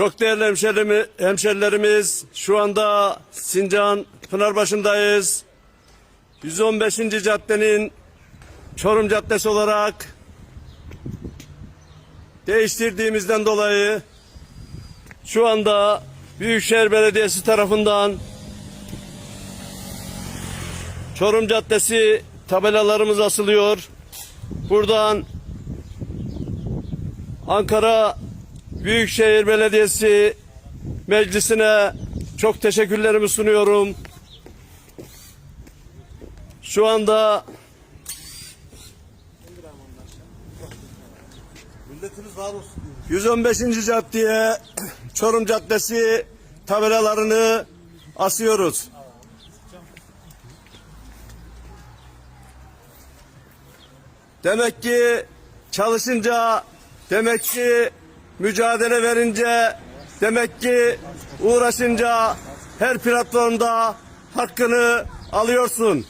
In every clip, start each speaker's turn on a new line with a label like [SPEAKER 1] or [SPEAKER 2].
[SPEAKER 1] Çok değerli hemşerimi, hemşerilerimiz şu anda Sincan Pınarbaşı'ndayız. 115. caddenin Çorum Caddesi olarak değiştirdiğimizden dolayı şu anda Büyükşehir Belediyesi tarafından Çorum Caddesi tabelalarımız asılıyor. Buradan Ankara Büyükşehir Belediyesi Meclisi'ne çok teşekkürlerimi sunuyorum. Şu anda
[SPEAKER 2] Milletimiz var olsun.
[SPEAKER 1] 115. caddeye Çorum Caddesi tabelalarını asıyoruz. Demek ki çalışınca, demek ki mücadele verince, demek ki uğraşınca her platformda hakkını alıyorsun.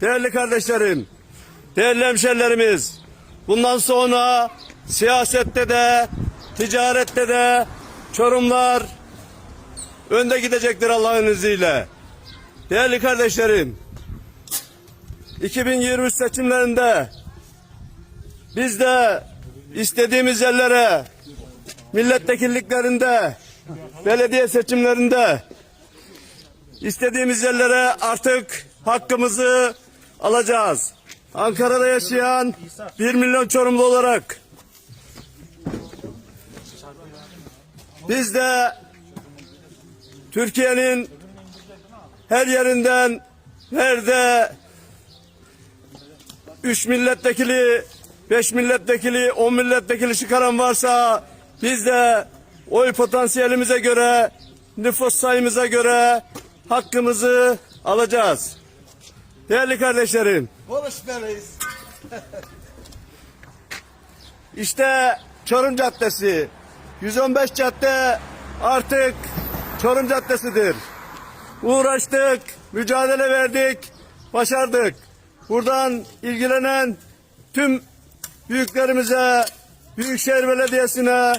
[SPEAKER 1] Değerli kardeşlerim, değerli hemşerilerimiz, bundan sonra siyasette de, ticarette de Çorumlar önde gidecektir Allah'ın izniyle. Değerli kardeşlerim, 2023 seçimlerinde biz de istediğimiz yerlere milletvekilliklerinde, belediye seçimlerinde istediğimiz yerlere artık hakkımızı alacağız. Ankara'da yaşayan 1 milyon Çorumlu olarak biz de Türkiye'nin her yerinden nerede 3 milletvekili, 5 milletvekili, 10 milletvekili çıkaran varsa biz de oy potansiyelimize göre, nüfus sayımıza göre hakkımızı alacağız. Değerli kardeşlerim,
[SPEAKER 2] Konuşmalıyız.
[SPEAKER 1] işte Çorum Caddesi, 115 cadde artık Çorum Caddesi'dir. Uğraştık, mücadele verdik, başardık. Buradan ilgilenen tüm büyüklerimize, Büyükşehir Belediyesi'ne,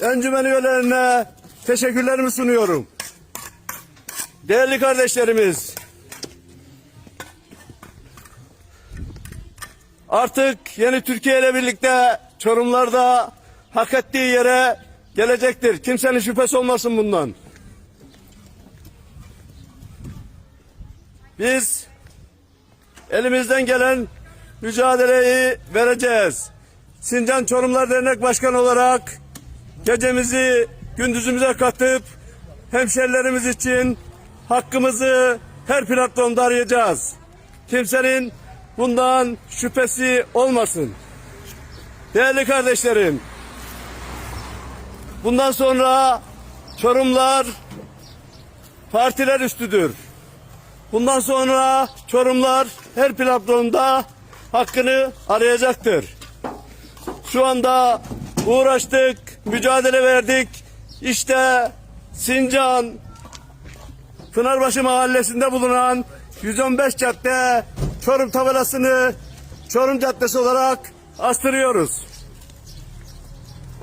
[SPEAKER 1] encümen üyelerine teşekkürlerimi sunuyorum. Değerli kardeşlerimiz, artık yeni Türkiye ile birlikte Çorumlar'da hak ettiği yere gelecektir. Kimsenin şüphesi olmasın bundan. Biz elimizden gelen mücadeleyi vereceğiz. Sincan Çorumlar Dernek Başkanı olarak gecemizi gündüzümüze katıp hemşerilerimiz için hakkımızı her platformda arayacağız. Kimsenin bundan şüphesi olmasın. Değerli kardeşlerim, bundan sonra Çorumlar partiler üstüdür. Bundan sonra Çorumlar her platformda hakkını arayacaktır. Şu anda uğraştık, mücadele verdik. İşte Sincan, Pınarbaşı mahallesinde bulunan 115 cadde Çorum tabelasını Çorum Caddesi olarak astırıyoruz.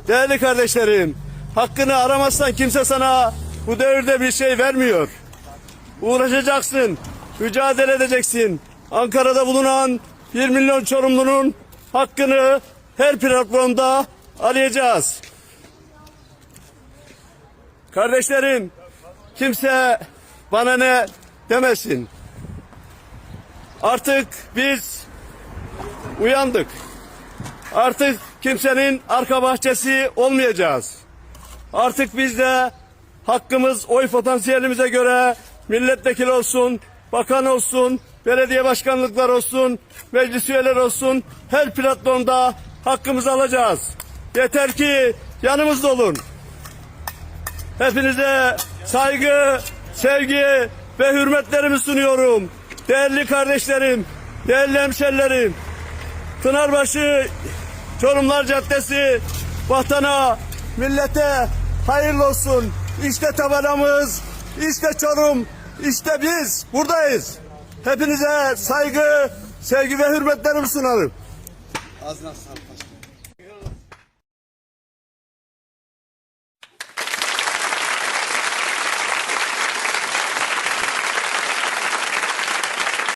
[SPEAKER 1] Değerli kardeşlerim, hakkını aramazsan kimse sana bu devirde bir şey vermiyor. Uğraşacaksın, mücadele edeceksin. Ankara'da bulunan 1 milyon Çorumlunun hakkını her platformda arayacağız. Kardeşlerim, kimse bana ne demesin. Artık biz uyandık. Artık kimsenin arka bahçesi olmayacağız. Artık biz de hakkımız oy potansiyelimize göre milletvekili olsun, bakan olsun, belediye başkanlıklar olsun, meclis üyeleri olsun her platformda hakkımızı alacağız. Yeter ki yanımızda olun. Hepinize saygı, sevgi ve hürmetlerimi sunuyorum. Değerli kardeşlerim, değerli hemşerilerim, Pınarbaşı Çorumlar Caddesi vatana, millete hayırlı olsun. İşte tabelamız, işte Çorum, işte biz buradayız. Hepinize saygı, sevgi ve hürmetlerimi sunarım.
[SPEAKER 2] Ağzına sağlık.